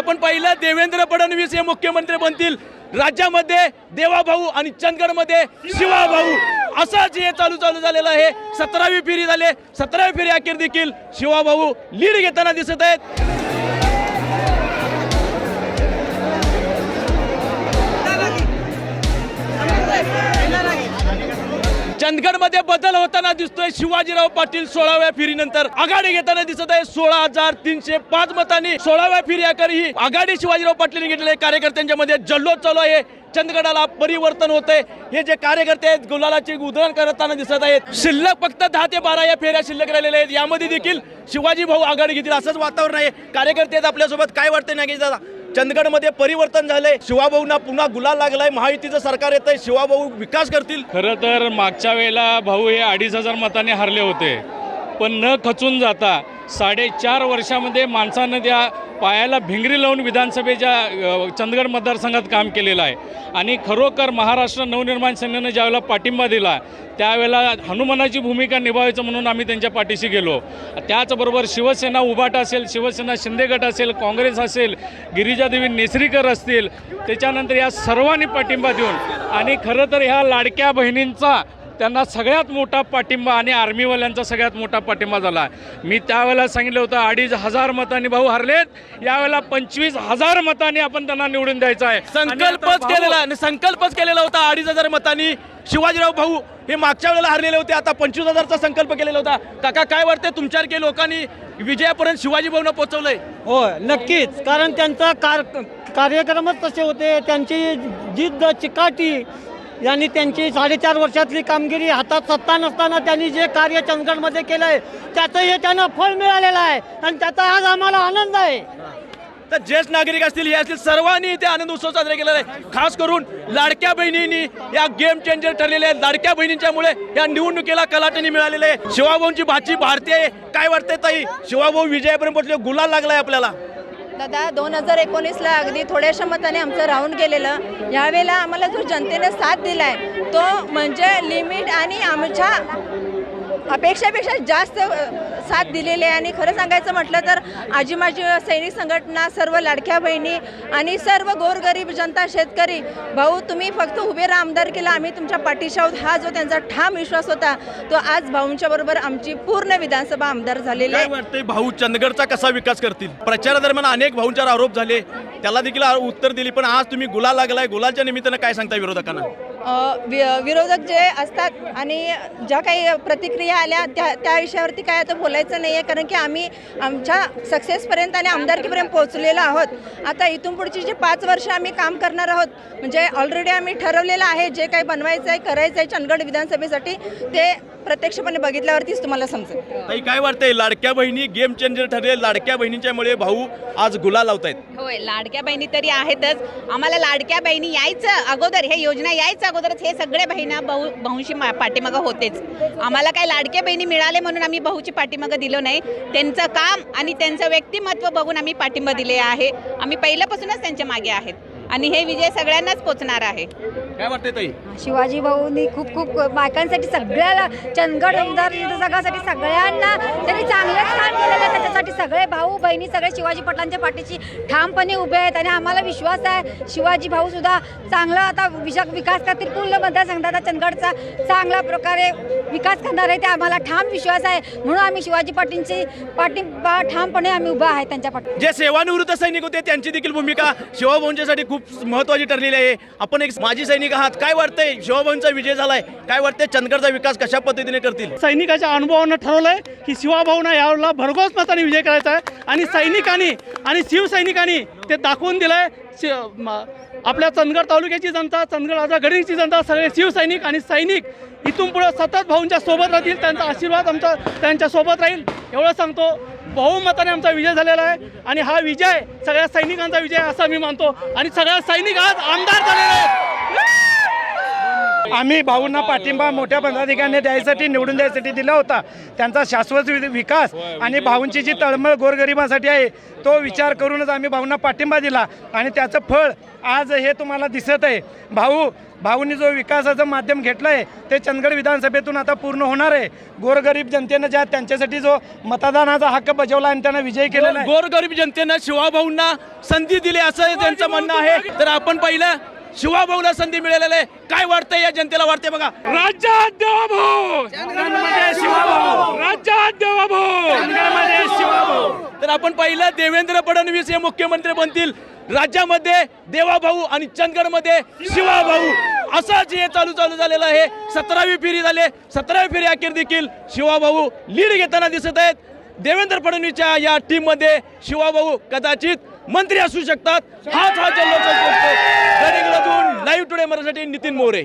आपण पाहिलं देवेंद्र फडणवीस हे मुख्यमंत्री बनतील. राज्यामध्ये देवाभाऊ आणि चंदगडमध्ये शिवाभाऊ. असंच जे चालू चालू झालेलं आहे. सतरावी फेरी झाले. सतरावी फेरी अखेर देखील शिवाभाऊ लीड घेताना दिसत आहेत. चंदगडमध्ये बदल होताना दिसतोय. शिवाजीराव पाटील सोळाव्या फेरीनंतर आघाडी घेताना दिसत आहे. सोळा हजार तीनशे पाच मतांनी सोळाव्या फेरी अखेर ही आघाडी शिवाजीराव पाटील घेतलेले कार्यकर्त्यांच्या मध्ये जल्लोष चालू आहे. चंदगडाला परिवर्तन होते हे जे कार्यकर्ते आहेत गुलालाची उधळण करताना दिसत आहेत. शिल्लक फक्त दहा ते बारा या फेऱ्या शिल्लक राहिलेल्या आहेत. यामध्ये देखील शिवाजी भाऊ आघाडी घेतील असंच वातावरण आहे. कार्यकर्ते आहेत आपल्यासोबत. काय वाटतं नाही दादा? चंदगडमध्ये परिवर्तन झालंय. शिवाभाऊंना पुन्हा गुलाल लागलाय. महायुतीचं सरकार येतंय. शिवाभाऊ विकास करतील. खरं तर मागच्या वेळेला भाऊ हे अडीच हजार मताने हरले होते. पण न खचून जाता साडेचार वर्षामध्ये माणसानं त्या पायाला भिंगरी लावून विधानसभेच्या चंदगड मतदारसंघात काम केलेलं आहे. आणि खरोखर महाराष्ट्र नवनिर्माण सेनेनं ज्यावेळेला पाठिंबा दिला त्यावेळेला हनुमानाची भूमिका निभावायचं म्हणून आम्ही त्यांच्या पाठीशी गेलो. त्याचबरोबर शिवसेना उभाट असेल शिवसेना शिंदे गट असेल काँग्रेस असेल गिरिजादेवी नेसरीकर असतील त्याच्यानंतर या सर्वांनी पाठिंबा देऊन आणि खरं तर ह्या लाडक्या बहिणींचा त्यांना सगळ्यात मोठा पाठिंबा आणि आर्मीवाल्यांचा सगळ्यात मोठा पाठिंबा झाला. मी त्यावेळेला सांगितलं होतं अडीच हजार मतांनी भाऊ हरलेत. यावेळेला पंचवीस हजार मतांनी आपण त्यांना निवडून द्यायचं आहे. संकल्पच केलेला आणि संकल्पच केलेला होता. अडीच हजार मतांनी शिवाजीराव भाऊ हे मागच्या वेळेला हरलेले होते. आता पंचवीस हजारचा संकल्प केलेला होता. काका काय वाटते तुमच्यासारखे लोकांनी विजयापर्यंत शिवाजी भाऊनं पोहोचवलंय? होय नक्कीच. कारण त्यांचा कार कार्यक्रमच तसे होते. त्यांची जिद्द चिकाटी यांनी त्यांची साडेचार वर्षातली कामगिरी हातात सत्ता नसताना त्यांनी जे कार्य चंदगडमध्ये केलं आहे त्याचं हे त्यांना फळ मिळालेलं आहे आणि त्याचा आज आम्हाला आनंद आहे. तर ज्येष्ठ नागरिक असतील हे असतील सर्वांनी इथे आनंद उत्सव साजरा केलेला आहे. खास करून लाडक्या बहिणींनी या गेम चेंजर ठरलेल्या आहेत. लाडक्या बहिणींच्यामुळे या निवडणुकीला कलाटणी मिळालेली आहे. शिवाभाऊंची भाची भारतीय आहे. काय वाटते ताई? शिवाभाऊ विजयापर्यंत पोहोचले. गुलाल लागलाय आपल्याला. दादा दोन हजार एकोणीसला अगदी थोड्याशा मताने आमचं राहून गेलेलं. यावेळेला आम्हाला जो जनतेने साथ दिला आहे तो म्हणजे लिमिट आणि आमच्या अपेक्षापेक्षा जास्त साथ दिलेली आहे. आणि खरं सांगायचं म्हटलं तर आजी माजी सैनिक संघटना सर्व लाडक्या बहिणी आणि सर्व गोरगरीब जनता शेतकरी भाऊ तुम्ही फक्त उभे राहा आमदार केला आम्ही तुमच्या पाठीशी आहोत. हा जो त्यांचा ठाम विश्वास होता तो आज भाऊंच्या बरोबर आमची पूर्ण विधानसभा आमदार झालेली आहे. भाऊ चंदगडचा कसा विकास करतील? प्रचारादरम्यान अनेक भाऊंच्यावर आरोप झाले. त्याला देखील उत्तर दिली पण आज तुम्ही गुलाल लागलाय. गुलालच्या निमित्तानं काय सांगता विरोधकांना? वि- विरोधक जे असतात आणि ज्या काही प्रतिक्रिया आल्या त्या त्या विषयावरती काय आता बोलायचं नाही आहे कारण की आम्ही आमच्या सक्सेसपर्यंत आणि आमदारकीपर्यंत पोहोचलेलो आहोत. आता इथून पुढची जी पाच वर्ष आम्ही काम करणार आहोत म्हणजे ऑलरेडी आम्ही ठरवलेलं आहे जे काही बनवायचं आहे करायचं आहे चंदगड विधानसभेसाठी ते प्रत्यक्षपणे बघितल्यावरतीच तुम्हाला समजेल. ताई काय वाटतंय? लाडक्या बहिणी गेम चेंजर ठरले. लाडक्या बहिणींच्या मुळे भाऊ आज गुलाल लावतायत. होय लाडक्या बहिणी तरी आहेतच. आम्हाला लाडक्या बहिणी यायचं अगोदर हे योजना यायचं अगोदरच हे सगळे बहिणा भाऊ भाऊंशी मा- पाठीमागं होतेच. आम्हाला काय लाडके बहिणी मिळाले म्हणून आम्ही भाऊची पाठीमागं दिलो नाही. त्यांचं काम आणि त्यांचं व्यक्तिमत्व बघून आम्ही पाठिंबा दिले आहे. आम्ी पहिल्यापासूनच त्यांच्या मागे आहेत. आणि हे विजय सगळ्यांनाच पोचणार आहे. काय वाटतंय ताई? शिवाजी भाऊनी खूप खूप बायकांसाठी सगळ्याला चंदगड उमदार सगळ्यासाठी सगळ्यांना त्यांनी चांगलंच काम केलेलं आहे. त्याच्यासाठी सगळे भाऊ बहिणी सगळे शिवाजी पटलांच्या पाठीशी ठामपणे उभे आहेत आणि आम्हाला विश्वास आहे. शिवाजी भाऊ सुद्धा चांगला आता विशा विकास करतील. पूर्ण मतदारसंघाचा चंदगडचा चांगल्या प्रकारे विकास करणार आहे ते आम्हाला ठाम विश्वास आहे. म्हणून आम्ही शिवाजी पाटीलची पाठिंबा ठामपणे आम्ही उभा आहे त्यांच्या पाठी जे सेवानिवृत्त सैनिक होते त्यांची देखील भूमिका शिवभाऊंच्यासाठी खूप महत्वाची ठरलेली आहे. आपण एक माजी सैनिक आहात. काय वाटतंय? शिवभाऊंचा विजय झालाय. काय वाटतंय? चंदगडचा विकास कशा पद्धतीने करतील? सैनिकाच्या अनुभवानं ठरवलंय की शिवाभाऊनं यावेळेला भरघोस मताने विजय करायचा आहे. आणि सैनिकांनी आणि शिवसैनिकांनी ते दाखवून दिलंय. आपल्या चंदगड तालुक्याची जनता चंदगड राजा गडीची जनता सगळे शिवसैनिक आणि सैनिक इथून पुढे सतत भाऊंच्या सोबत राहतील त्यांचा आशीर्वाद आमचा त्यांच्यासोबत राहील. एवढं सांगतो बहुमताने आमचा विजय झालेला आहे आणि हा विजय सगळ्या सैनिकांचा विजय असा मी मानतो. आणि सगळ्या सैनिक आज आमदार झालेले आहेत. आम्ही भाऊंना पाठिंबा मोठ्या पदाधिकाऱ्यांनी द्यायसाठी निवडून द्यायसाठी दिला होता. त्यांचा शाश्वत वि- विकास आणि भाऊंची जी तळमळ गोरगरिबासाठी आहे तो विचार करूनच आम्ही भाऊंना पाठिंबा दिला. आणि त्याचं फळ आज हे तुम्हाला दिसत आहे. भाऊ भाऊंनी जो विकासाचं माध्यम घेतलं आहे ते चंदगड विधानसभेतून आता पूर्ण होणार आहे. गोरगरीब जनतेनं ज्या त्यांच्यासाठी जो मतदानाचा हक्क बजावला आणि त्यांना विजयी केलेला आहे. गोरगरीब जनतेनं शिवाभाऊंना संधी दिली असं त्यांचं म्हणणं आहे. तर आपण पाहिलं शिवाभाऊला संधी मिळालेली आहे. काय वाटतंय या जनतेला वाटते बघा. राज्यात देवा भाऊ. राज्यात देवा भाऊ. तर आपण पाहिलं देवेंद्र फडणवीस हे मुख्यमंत्री बनतील. राज्यामध्ये देवाभाऊ आणि चंदगडमध्ये शिवाभाऊ असंच हे चालू चालू झालेलं आहे. सतरावी फेरी झाले. सतरावी फेरी अखेर देखील शिवाभाऊ लीड घेताना दिसत आहेत. देवेंद्र फडणवीसच्या या टीममध्ये शिवाभाऊ कदाचित मंत्री असू शकतात. हाच हा जल्लोष असतो लाईव्ह टुडे मराठी नितीन मोरे.